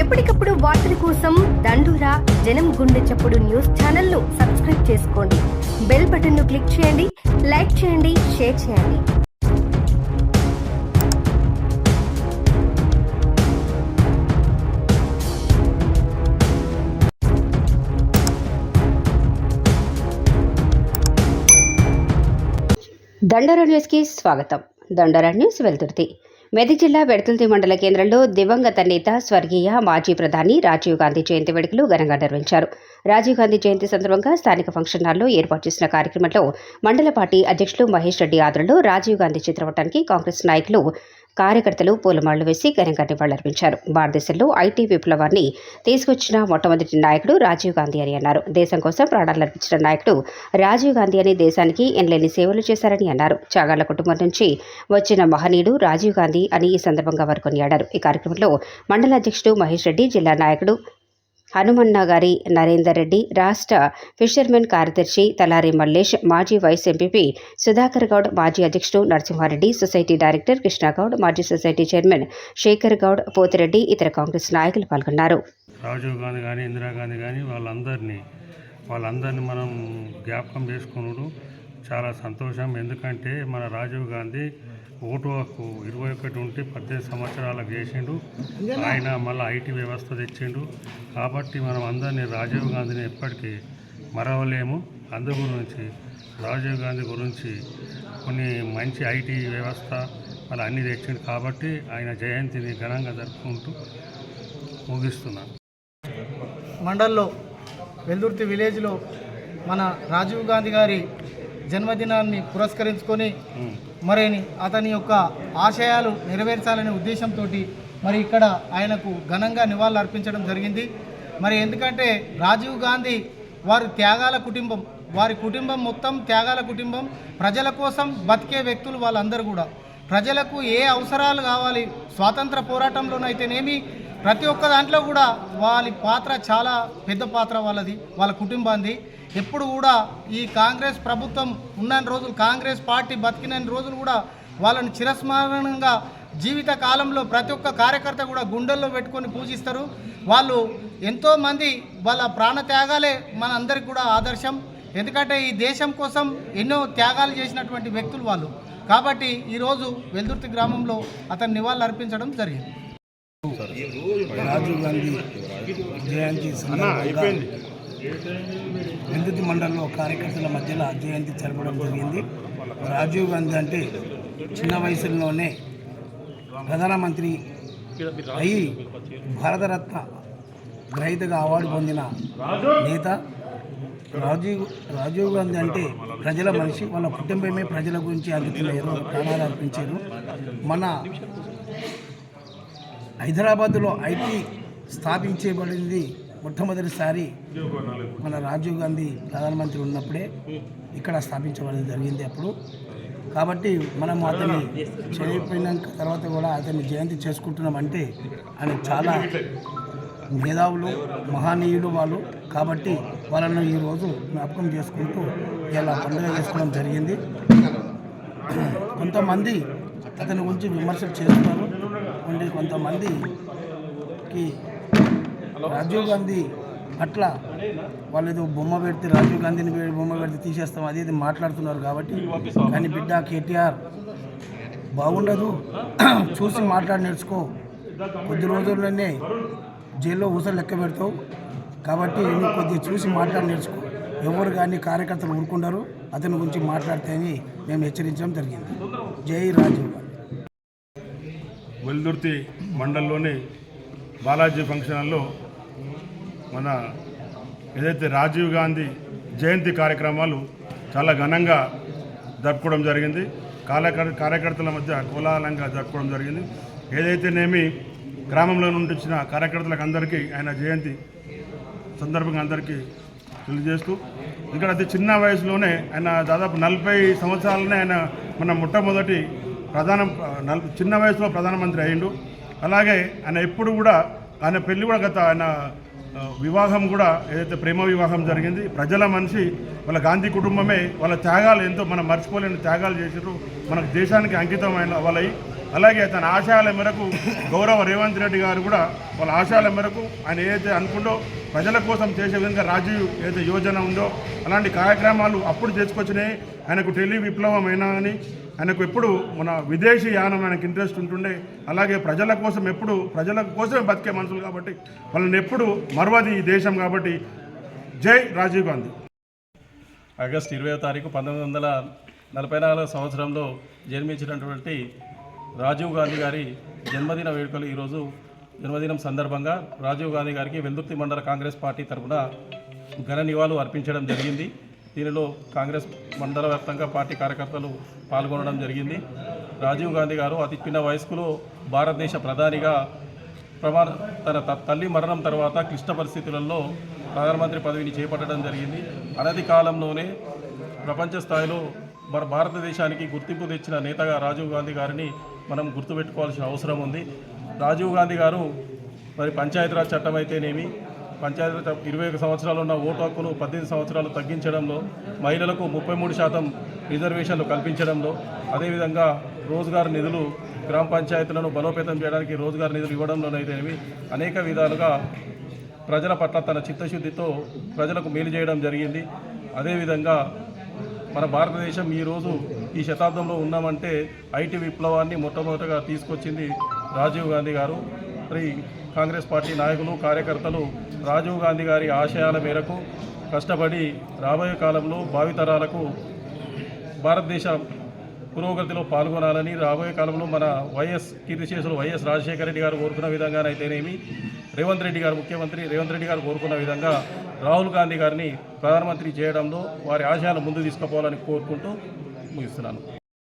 ఎప్పటికప్పుడు వార్తల కోసం దండూరా జనం గుండె చప్పుడు న్యూస్ ఛానల్ను సబ్స్క్రైబ్ చేసుకోండి. బెల్ బటన్ను క్లిక్ చేయండి లైక్ చేయండి షేర్ చేయండి. దండోరా న్యూస్కి స్వాగతం. దండర న్యూస్ వెళ్తుర్తి మెదక్ జిల్లా వెడతుల్తి మండల కేంద్రంలో దివంగత నేత స్వర్గీయ మాజీ ప్రధాని రాజీవ్ గాంధీ జయంతి వేడుకలు ఘనంగా నిర్వహించారు. రాజీవ్ గాంధీ జయంతి సందర్భంగా స్థానిక ఫంక్షన్ హాల్లో ఏర్పాటు చేసిన కార్యక్రమంలో మండల పార్టీ అధ్యక్షులు మహేష్ రెడ్డి ఆధ్వర్యంలో రాజీవ్ గాంధీ చిత్రపటానికి కాంగ్రెస్ నాయకులు కార్యకర్తలు పూలమాళ్ళు వేసి ఘనంగా నివాళులర్పించారు. భారతదేశంలో ఐటీ విప్లవాన్ని తీసుకొచ్చిన మొట్టమొదటి నాయకుడు రాజీవ్ గాంధీ అని అన్నారు. దేశం కోసం ప్రాణాలర్పించిన నాయకుడు రాజీవ్ గాంధీ అని దేశానికి ఎనలేని సేవలు చేశారని అన్నారు. చాగాళ్ళ కుటుంబం నుంచి వచ్చిన మహనీయుడు రాజీవ్ గాంధీ అని ఈ సందర్భంగా వారు కొనియాడారు. ఈ కార్యక్రమంలో మండల అధ్యక్షుడు మహేష్ రెడ్డి జిల్లా నాయకుడు హనుమన్న గారి నరేందర్ రెడ్డి రాష్ట్ర ఫిషర్మెన్ కార్యదర్శి తలారి మల్లేష్ మాజీ వైస్ ఎంపీపీ సుధాకర్ గౌడ్ మాజీ అధ్యక్షుడు నరసింహారెడ్డి సొసైటీ డైరెక్టర్ కృష్ణాగౌడ్ మాజీ సొసైటీ చైర్మన్ శేఖర్ గౌడ్ పోతిరెడ్డి ఇతర కాంగ్రెస్ నాయకులు పాల్గొన్నారు. రాజీవ్ గాంధీ కానీ ఇందిరాగాంధీ కానీ వాళ్ళందరినీ వాళ్ళందరినీ మనం జ్ఞాపకం చేసుకున్నాడు చాలా సంతోషం. ఎందుకంటే మన రాజీవ్ గాంధీ ఓటు హక్కు ఇరవై ఒకటి ఉంటే పద్దెనిమిది సంవత్సరాలకు చేసిండు. ఆయన మళ్ళీ ఐటీ వ్యవస్థ తెచ్చిండు. కాబట్టి మనం అందరినీ రాజీవ్ గాంధీని ఎప్పటికీ మరవలేము. అందు గురించి రాజీవ్ గాంధీ గురించి కొన్ని మంచి ఐటీ వ్యవస్థ మళ్ళీ అన్నీ తెచ్చిండు కాబట్టి ఆయన జయంతిని ఘనంగా జరుపుకుంటూ ముగిస్తున్నాను మండల్లో వెల్దుర్తి విలేజ్లో మన రాజీవ్ గాంధీ గారి జన్మదినాన్ని పురస్కరించుకొని. మరి అతని యొక్క ఆశయాలు నెరవేర్చాలనే ఉద్దేశంతో మరి ఇక్కడ ఆయనకు ఘనంగా నివాళులు అర్పించడం జరిగింది. మరి ఎందుకంటే రాజీవ్ గాంధీ వారి త్యాగాల కుటుంబం వారి కుటుంబం మొత్తం త్యాగాల కుటుంబం ప్రజల కోసం బతికే వ్యక్తులు వాళ్ళందరూ కూడా. ప్రజలకు ఏ అవసరాలు కావాలి స్వాతంత్ర పోరాటంలోనైతేనేమి ప్రతి ఒక్క దాంట్లో కూడా వాళ్ళ పాత్ర చాలా పెద్ద పాత్ర వాళ్ళది వాళ్ళ కుటుంబాంది ఎప్పుడు కూడా ఈ కాంగ్రెస్ ప్రభుత్వం ఉన్న రోజులు కాంగ్రెస్ పార్టీ బతికిన రోజులు కూడా వాళ్ళని చిరస్మరణంగా జీవిత కాలంలో ప్రతి ఒక్క కార్యకర్త కూడా గుండెల్లో పెట్టుకొని పూజిస్తారు. వాళ్ళు ఎంతోమంది వాళ్ళ ప్రాణ త్యాగాలే మన అందరికి కూడా ఆదర్శం. ఎందుకంటే ఈ దేశం కోసం ఎన్నో త్యాగాలు చేసినటువంటి వ్యక్తులు వాళ్ళు. కాబట్టి ఈరోజు వెల్దుర్తి గ్రామంలో అతను నివాళులు అర్పించడం జరిగింది. రాజీవ్ గాంధీ జయంతి విద్యుత్ మండలంలో కార్యకర్తల మధ్యలో జయంతి జరపడం జరిగింది. రాజీవ్ గాంధీ అంటే చిన్న వయసులోనే ప్రధానమంత్రి అయి భారతరత్న గ్రహీతగా అవార్డు పొందిన నేత. రాజీవ్ రాజీవ్ గాంధీ అంటే ప్రజల మనిషి. వాళ్ళ కుటుంబమే ప్రజల గురించి అందుతున్నారు ప్రాణాలు అర్పించారు. మన హైదరాబాద్లో ఐటీ స్థాపించబడింది మొట్టమొదటిసారి మన రాజీవ్ గాంధీ ప్రధానమంత్రి ఉన్నప్పుడే ఇక్కడ స్థాపించబడడం జరిగింది అప్పుడు. కాబట్టి మనం అతన్ని చనిపోయినాక తర్వాత కూడా అతన్ని జయంతి చేసుకుంటున్నామంటే ఆయన చాలా మేధావులు మహనీయులు వాళ్ళు. కాబట్టి వాళ్ళను ఈరోజు జ్ఞాపకం చేసుకుంటూ ఇలా పండుగ చేసుకోవడం జరిగింది. కొంతమంది అతని గురించి విమర్శలు చేస్తున్నారు. ఉండి కొంతమందికి రాజీవ్ గాంధీ పట్ల వాళ్ళు ఏదో బొమ్మ పెడితే రాజీవ్ గాంధీని బొమ్మ పెడితే తీసేస్తాం అది ఇది మాట్లాడుతున్నారు కాబట్టి. కానీ బిడ్డ కేటీఆర్ బాగుండదు. చూసి మాట్లాడి నేర్చుకో. కొద్ది రోజుల్లోనే జైల్లో ఊసలు లెక్క పెడతావు. కాబట్టి నువ్వు కొద్దిగా చూసి మాట్లాడి నేర్చుకో. ఎవరు కానీ కార్యకర్తలు ఊరుకుంటారు అతని గురించి మాట్లాడితే అని మేము హెచ్చరించడం జరిగింది. జై రాజీవ్ గాంధీ. వెల్దుర్తి మండలంలోని బాలాజీ ఫంక్షన్ హాల్లో మన ఏదైతే రాజీవ్ గాంధీ జయంతి కార్యక్రమాలు చాలా ఘనంగా జరుపుకోవడం జరిగింది. కార్యకర్ కార్యకర్తల మధ్య కోలాహలంగా జరుపుకోవడం జరిగింది. ఏదైతేనేమి గ్రామంలో నుండి వచ్చిన కార్యకర్తలకు అందరికీ ఆయన జయంతి సందర్భంగా అందరికీ తెలియజేస్తూ ఇక్కడ అతి చిన్న వయసులోనే ఆయన దాదాపు నలభై సంవత్సరాలనే ఆయన మన మొట్టమొదటి ప్రధాన చిన్న వయసులో ప్రధానమంత్రి అయ్యిండు. అలాగే ఆయన ఎప్పుడు కూడా ఆయన పెళ్ళి కూడా గత ఆయన వివాహం కూడా ఏదైతే ప్రేమ వివాహం జరిగింది ప్రజల మనిషి వాళ్ళ గాంధీ కుటుంబమే వాళ్ళ త్యాగాలు ఎంతో మనం మర్చిపోలేని త్యాగాలు చేసారు మనకు దేశానికి అంకితమైన వాళ్ళవి అలాగే తన ఆశయాల మేరకు గౌరవ రేవంత్ రెడ్డి గారు కూడా వాళ్ళ ఆశయాల మేరకు ఆయన ఏదైతే అనుకుంటో ప్రజల కోసం చేసే విధంగా రాజీవ్ ఏదైతే యోజన ఉందో అలాంటి కార్యక్రమాలు అప్పుడు చేసుకొచ్చినాయి. ఆయనకు టెలి విప్లవం అయినా అని ఆయనకు ఎప్పుడు మన విదేశీ యానం ఆయనకు ఇంట్రెస్ట్ ఉంటుండే. అలాగే ప్రజల కోసం ఎప్పుడు ప్రజల కోసమే బతికే మనుషులు కాబట్టి వాళ్ళని ఎప్పుడు మరవది ఈ దేశం కాబట్టి జై రాజీవ్ గాంధీ. ఆగస్ట్ ఇరవై తారీఖు పంతొమ్మిది వందల నలభై నాలుగో సంవత్సరంలో జన్మించినటువంటి రాజీవ్ గాంధీ గారి జన్మదిన వేడుకలు ఈరోజు జన్మదినం సందర్భంగా రాజీవ్ గాంధీ గారికి వెల్దుర్తి మండల కాంగ్రెస్ పార్టీ తరఫున ఘన నివాళులు అర్పించడం జరిగింది. దీనిలో కాంగ్రెస్ మండల వ్యాప్తంగా పార్టీ కార్యకర్తలు పాల్గొనడం జరిగింది. రాజీవ్ గాంధీ గారు అతి చిన్న వయస్కులో భారతదేశ ప్రధానిగా ప్రమాణ తన త- తల్లి మరణం తర్వాత క్లిష్ట పరిస్థితులలో ప్రధానమంత్రి పదవిని చేపట్టడం జరిగింది. అనతి కాలంలోనే ప్రపంచ స్థాయిలో మన భారతదేశానికి గుర్తింపు తెచ్చిన నేతగా రాజీవ్ గాంధీ గారిని మనం గుర్తుపెట్టుకోవాల్సిన అవసరం ఉంది. రాజీవ్ గాంధీ గారు మరి పంచాయతీరాజ్ చట్టం అయితేనేమి పంచాయతీ ఇరవై ఒక సంవత్సరాలు ఉన్న ఓటు హక్కును పద్దెనిమిది సంవత్సరాలు తగ్గించడంలో మహిళలకు ముప్పై మూడు శాతం రిజర్వేషన్లు కల్పించడంలో అదేవిధంగా రోజుగారు నిధులు గ్రామ పంచాయతీలను బలోపేతం చేయడానికి రోజుగారు నిధులు ఇవ్వడంలోనైతేనేవి అనేక విధాలుగా ప్రజల పట్ల తన చిత్తశుద్ధితో ప్రజలకు మేలు చేయడం జరిగింది. అదేవిధంగా మన భారతదేశం ఈరోజు ఈ శతాబ్దంలో ఉన్నామంటే ఐటీ విప్లవాన్ని మొట్టమొదటగా తీసుకొచ్చింది రాజీవ్ గాంధీ గారు. మరి కాంగ్రెస్ పార్టీ నాయకులు కార్యకర్తలు రాజీవ్ గాంధీ గారి ఆశయాల మేరకు కష్టపడి రాబోయే కాలంలో భావితరాలకు భారతదేశ పురోగతిలో పాల్గొనాలని రాబోయే కాలంలో మన వైఎస్ కీర్తిశేషులు వైఎస్ రాజశేఖర రెడ్డి గారు కోరుకున్న విధంగానైతేనేమి రేవంత్ రెడ్డి గారు ముఖ్యమంత్రి రేవంత్ రెడ్డి గారు కోరుకున్న విధంగా రాహుల్ గాంధీ గారిని ప్రధానమంత్రి చేయడంలో వారి ఆశయాలు ముందు తీసుకుపోవాలని కోరుకుంటూ ముగిస్తున్నాను.